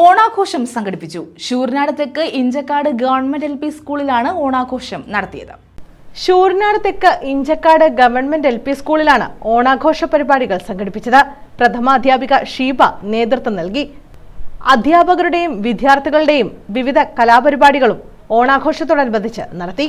ഓണാഘോഷം സംഘടിപ്പിച്ചു. ഷൂർനാട് തെക്ക് ഇഞ്ചക്കാട് ഗവൺമെന്റ് എൽ പി സ്കൂളിലാണ് ഓണാഘോഷം നടത്തിയത്. ഷൂർനാട് തെക്ക് ഇഞ്ചക്കാട് ഗവൺമെന്റ് എൽ പി സ്കൂളിലാണ് ഓണാഘോഷ പരിപാടികൾ സംഘടിപ്പിച്ചത്. പ്രഥമാധ്യാപിക ഷീബ നേതൃത്വം നൽകി. അധ്യാപകരുടെയും വിദ്യാർത്ഥികളുടെയും വിവിധ കലാപരിപാടികളും ഓണാഘോഷത്തോടനുബന്ധിച്ച് നടത്തി.